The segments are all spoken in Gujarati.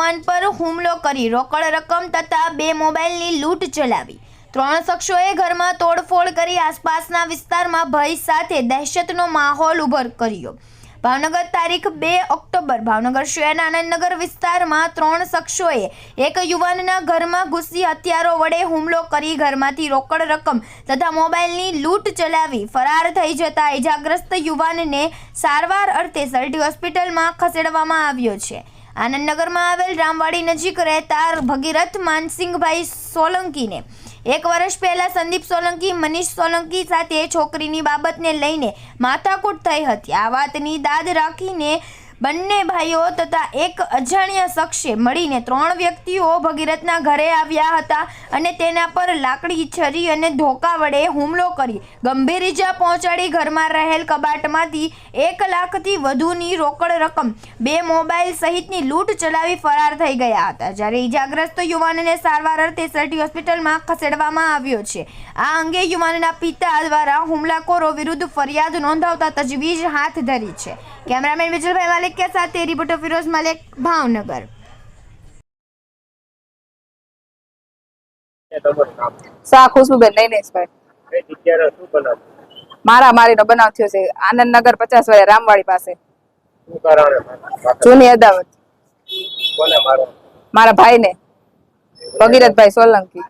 યુવાન પર હુમલો કરી રોકડ રકમ તથા બે મોબાઈલની લૂંટ ચલાવી. ત્રણ શખ્સોએ ઘરમાં તોડફોડ કરી આસપાસના વિસ્તારમાં ભય સાથે દહેશતનો માહોલ ઊભો કર્યો. ભાવનગર તારીખ બે ઓક્ટોબર, ભાવનગર શહેરના આનંદનગર વિસ્તારમાં ત્રણ શખ્સોએ એક યુવાનના ઘરમાં ઘૂસી હથિયારો વડે હુમલો કરી ઘરમાંથી રોકડ રકમ તથા મોબાઈલની લૂંટ ચલાવી ફરાર થઈ જતા ઇજાગ્રસ્ત યુવાનને સારવાર અર્થે સરટી હોસ્પિટલમાં ખસેડવામાં આવ્યો છે. આનંદનગરમાં આવેલ રામવાડી નજીક રહેતા ભગીરથ માનસિંહભાઈ સોલંકીને એક વર્ષ પહેલા સંદીપ સોલંકી, મનીષ સોલંકી સાથે છોકરીની બાબતને લઈને માથાકૂટ થઈ હતી. આ વાતની દાદ રાખીને બંને ભાઈઓ તથા એક અજાણ્યા શખ્સે મળીને ત્રણ વ્યક્તિઓ ભગીરથના ઘરે આવ્યા હતા અને તેના પર લાકડી છરી અને ધોકા વડે હુમલો કરી ગંભીર ઈજા પહોંચાડી ઘરમાં રહેલ કબાટમાંથી એક લાખથી વધુની રોકડ રકમ, બે મોબાઈલ સહિતની લૂંટ ચલાવી ફરાર થઈ ગયા હતા. જ્યારે ઈજાગ્રસ્ત યુવાનને સારવાર અર્થે સરટી હોસ્પિટલમાં ખસેડવામાં આવ્યો છે. આ અંગે યુવાનના પિતા દ્વારા હુમલાખોરો વિરુદ્ધ ફરિયાદ નોંધાવતા તજવીજ હાથ ધરી છે. કેમેરામેન વિજલભાઈ માલિકિયા સાથે રિપોર્ટર ફિરોઝ મલેક, ભાવનગર. મારા મારીનો બનાવ થયો છે. આનંદનગર પચાસ વાળા રામવાડી પાસે? જૂની અદાવત. મારો ભાઈને. ભગીરથભાઈ સોલંકી.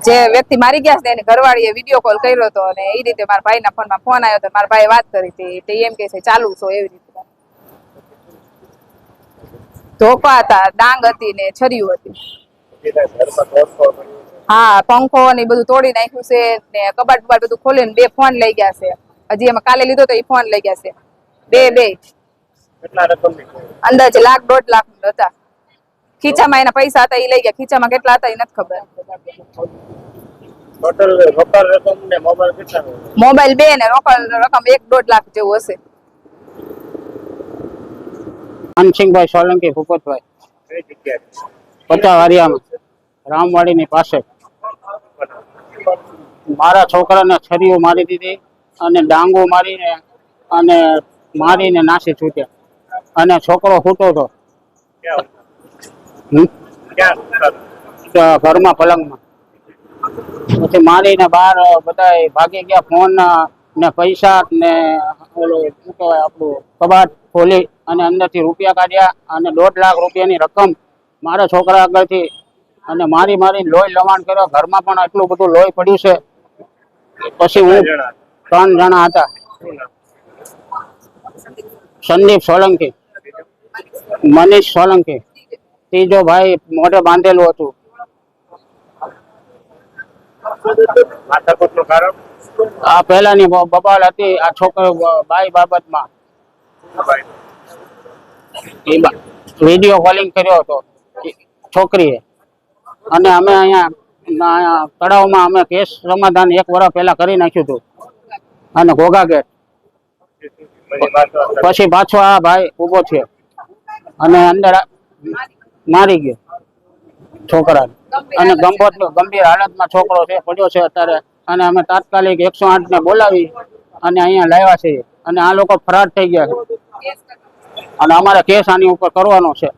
જે વ્યક્તિ મારી ગયા છે એની ઘરવાળીએ વીડિયો કોલ કર્યો હતો અને એ રીતે મારા ભાઈના ફોનમાં ફોન આવ્યો હતો મારા ભાઈએ વાત કરી હતી. તે એમ કે છે ચાલુ છો એવી રીતે. ધોપા હતા ડાંગ હતી ને છરીયું હતી. હા પંખો ને બધું તોડી નાખ્યું છે ને કબાટ બબાટ બધું ખોલીને બે ફોન લઈ ગયા છે. હજી એમાં કાલે લીધો તો એ ફોન લઈ ગયા છે. બે બે? અંદાજે લાખ દોઢ લાખ હતા. ખીચામાં એના પૈસા હતા એ લઈ ગયા. ખીચામાં કેટલા હતા એ નથી ખબર. ટોટલ રોકડ રકમ ને મોબાઈલ બે ને રોકડ રકમ એક દોઢ લાખ જેવું હશે. માનસિંહભાઈ સોલંકી ભૂપતભાઈ. કઈ હરિયામાં રામવાડી રામવાડીની પાસે. મારા છોકરાને છરીઓ મારી દીધી અને ડાંગો મારીને અને મારીને નાસી છૂટ્યા. અને છોકરો ફૂટો હતો. ઘરમાં પલંગમાં. પછી મારીને બહાર બધા ભાગી ગયા ફોન ને પૈસા ને શું કહેવાય, આપણું કબાટ ખોલી અને અંદરથી રૂપિયા કાઢ્યા અને દોઢ લાખ રૂપિયાની રકમ મારા છોકરા આગળથી અને મારી મારી લોહી લવાણ કર્યો. ઘરમાં પણ એટલું બધું લોહી પડ્યું છે. પછી હું ત્રણ જણા હતા. સંદીપ સોલંકી, મનીષ સોલંકી. ત્રીજો ભાઈ મોઢે બાંધેલું હતું. આ પહેલાની બબાલ હતી આ છોકરો બાઈ બાબતમાં. વીડિયો કોલિંગ કર્યો હતો છોકરીએ. અને અમે અહીંયા તળાવમાં અમે કેસ સમાધાન એક વર્ષ પહેલા કરી નાખ્યું હતું. અને ઘોઘા ગેટ. પછી પાછો આ ભાઈ ઊભો છે. અને અંદર મારી ગયો. છોકરા અને ગંભીર ગંભીર હાલતમાં છોકરો છે, પડ્યો છે અત્યારે. અને અમે તાત્કાલિક એકસો આઠ ને બોલાવી અને અહીંયા લાવ્યા છીએ. અને આ લોકો ફરાર થઈ ગયા છે. અને અમારે કેસ આની ઉપર કરવાનો છે.